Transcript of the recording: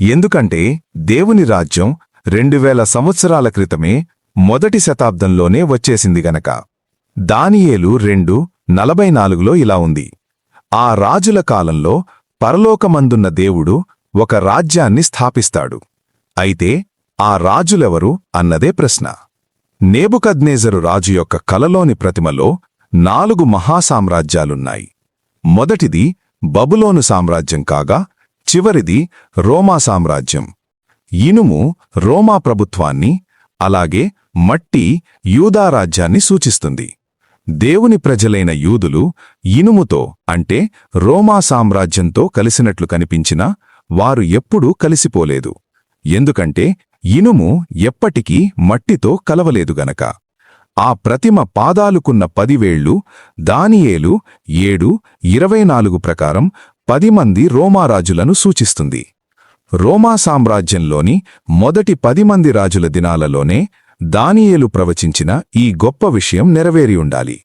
ఎందుకంటే దేవుని రాజ్యం రెండు వేల సంవత్సరాల క్రితమే మొదటి శతాబ్దంలోనే వచ్చేసింది గనక. దానియేలు రెండు నలభై నాలుగులో ఇలా ఉంది. ఆ రాజుల కాలంలో పరలోకమందున్న దేవుడు ఒక రాజ్యాన్ని స్థాపిస్తాడు. అయితే ఆ రాజులెవరు అన్నదే ప్రశ్న. నేబుకద్నేజరు రాజు యొక్క కలలోని ప్రతిమలో నాలుగు మహాసామ్రాజ్యాలున్నాయి. మొదటిది బబులోను సామ్రాజ్యం కాగా చివరిది రోమా సామ్రాజ్యం. ఇనుము రోమా ప్రభుత్వాన్ని అలాగే మట్టి యూదా రాజ్యాన్ని సూచిస్తుంది. దేవుని ప్రజలైన యూదులు ఇనుముతో అంటే రోమా సామ్రాజ్యంతో కలిసినట్లు కనిపించినా వారు ఎప్పుడూ కలిసిపోలేదు. ఎందుకంటే ఇనుము ఎప్పటికీ మట్టితో కలవలేదు గనక. ఆ ప్రతిమ పాదాలుకున్న పదివేళ్ళు దానియేలు ఏడు ఇరవై నాలుగు ప్రకారం పది మంది రోమారాజులను సూచిస్తుంది. రోమా సామ్రాజ్యంలోని మొదటి పది మంది రాజుల దినాలలోనే దానియేలు ప్రవచించిన ఈ గొప్ప విషయం నెరవేరి ఉండాలి.